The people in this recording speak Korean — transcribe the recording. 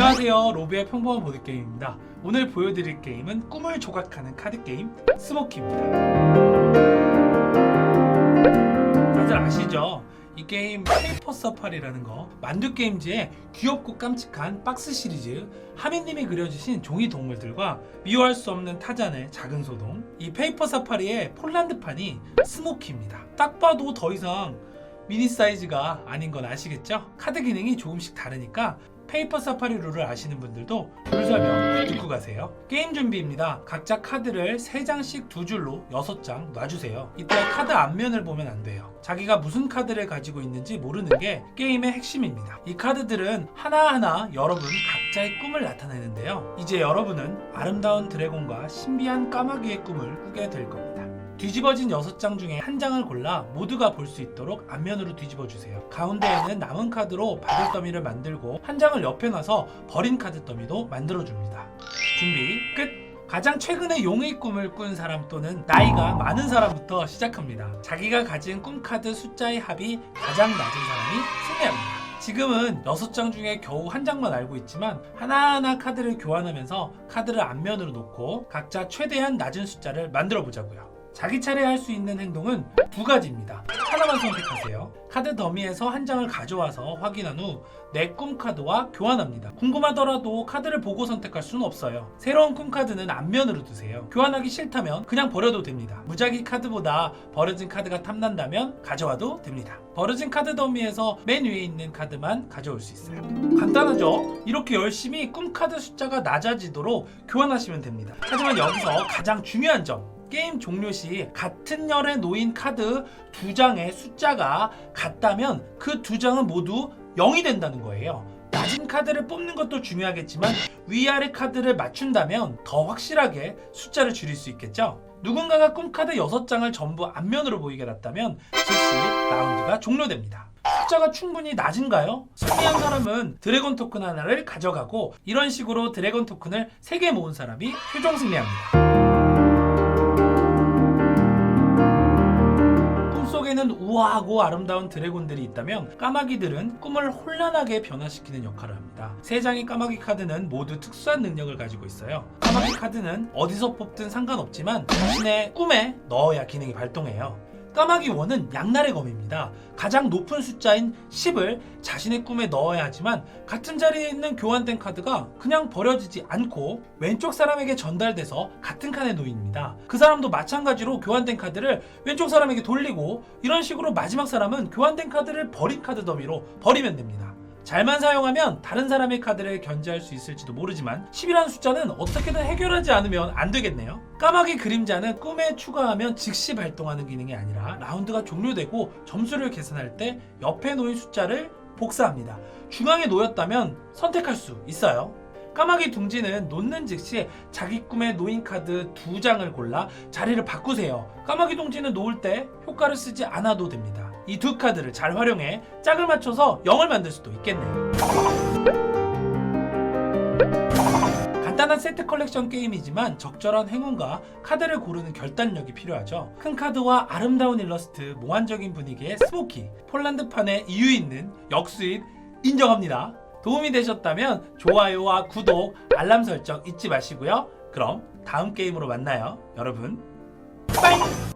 안녕하세요 로비의 평범한 보드게임입니다 오늘 보여드릴 게임은 꿈을 조각하는 카드게임 스모키입니다 다들 아시죠? 이 게임 페이퍼 서파리라는 거 만두 게임즈의 귀엽고 깜찍한 박스 시리즈 하민님이 그려주신 종이 동물들과 미워할 수 없는 타잔의 작은 소동 이 페이퍼 사파리의 폴란드판이 스모키입니다 딱 봐도 더 이상 미니 사이즈가 아닌 건 아시겠죠? 카드 기능이 조금씩 다르니까 페이퍼 사파리 룰을 아시는 분들도 룰 설명 듣고 가세요. 게임 준비입니다. 각자 카드를 3장씩 두 줄로 6장 놔주세요. 이때 카드 앞면을 보면 안 돼요. 자기가 무슨 카드를 가지고 있는지 모르는 게 게임의 핵심입니다. 이 카드들은 하나하나 여러분 각자의 꿈을 나타내는데요. 이제 여러분은 아름다운 드래곤과 신비한 까마귀의 꿈을 꾸게 될 겁니다. 뒤집어진 6장 중에 한 장을 골라 모두가 볼 수 있도록 앞면으로 뒤집어 주세요. 가운데에는 남은 카드로 바들 더미를 만들고 한 장을 옆에 놔서 버린 카드 더미도 만들어 줍니다. 준비 끝! 가장 최근에 용의 꿈을 꾼 사람 또는 나이가 많은 사람부터 시작합니다. 자기가 가진 꿈 카드 숫자의 합이 가장 낮은 사람이 승리합니다. 지금은 6장 중에 겨우 한 장만 알고 있지만 하나하나 카드를 교환하면서 카드를 앞면으로 놓고 각자 최대한 낮은 숫자를 만들어 보자고요. 자기 차례 할 수 있는 행동은 두 가지입니다. 하나만 선택하세요. 카드 더미에서 한 장을 가져와서 확인한 후 내 꿈 카드와 교환합니다. 궁금하더라도 카드를 보고 선택할 수는 없어요. 새로운 꿈 카드는 앞면으로 두세요. 교환하기 싫다면 그냥 버려도 됩니다. 무작위 카드보다 버려진 카드가 탐난다면 가져와도 됩니다. 버려진 카드 더미에서 맨 위에 있는 카드만 가져올 수 있어요. 간단하죠? 이렇게 열심히 꿈 카드 숫자가 낮아지도록 교환하시면 됩니다. 하지만 여기서 가장 중요한 점 게임 종료 시 같은 열에 놓인 카드 두 장의 숫자가 같다면 그 두 장은 모두 0이 된다는 거예요. 낮은 카드를 뽑는 것도 중요하겠지만 위아래 카드를 맞춘다면 더 확실하게 숫자를 줄일 수 있겠죠. 누군가가 꿈카드 6장을 전부 앞면으로 보이게 놨다면 즉시 라운드가 종료됩니다. 숫자가 충분히 낮은가요? 승리한 사람은 드래곤 토큰 하나를 가져가고 이런 식으로 드래곤 토큰을 3개 모은 사람이 최종 승리합니다. 꿈속에는 우아하고 아름다운 드래곤들이 있다면 까마귀들은 꿈을 혼란하게 변화시키는 역할을 합니다. 세 장의 까마귀 카드는 모두 특수한 능력을 가지고 있어요. 까마귀 카드는 어디서 뽑든 상관없지만 자신의 꿈에 넣어야 기능이 발동해요. 까마귀 원은 양날의 검입니다. 가장 높은 숫자인 10을 자신의 꿈에 넣어야 하지만 같은 자리에 있는 교환된 카드가 그냥 버려지지 않고 왼쪽 사람에게 전달돼서 같은 칸에 놓입니다. 그 사람도 마찬가지로 교환된 카드를 왼쪽 사람에게 돌리고 이런 식으로 마지막 사람은 교환된 카드를 버린 카드 더미로 버리면 됩니다. 잘만 사용하면 다른 사람의 카드를 견제할 수 있을지도 모르지만 10이라는 숫자는 어떻게든 해결하지 않으면 안 되겠네요. 까마귀 그림자는 꿈에 추가하면 즉시 발동하는 기능이 아니라 라운드가 종료되고 점수를 계산할 때 옆에 놓인 숫자를 복사합니다. 중앙에 놓였다면 선택할 수 있어요. 까마귀 둥지는 놓는 즉시 자기 꿈에 놓인 카드 두 장을 골라 자리를 바꾸세요. 까마귀 둥지는 놓을 때 효과를 쓰지 않아도 됩니다. 이 두 카드를 잘 활용해 짝을 맞춰서 0을 만들 수도 있겠네요. 간단한 세트 컬렉션 게임이지만 적절한 행운과 카드를 고르는 결단력이 필요하죠. 큰 카드와 아름다운 일러스트, 몽환적인 분위기의 스모키, 폴란드판에 이유 있는 역수입 인정합니다. 도움이 되셨다면 좋아요와 구독, 알람 설정 잊지 마시고요. 그럼 다음 게임으로 만나요. 여러분, 빠이!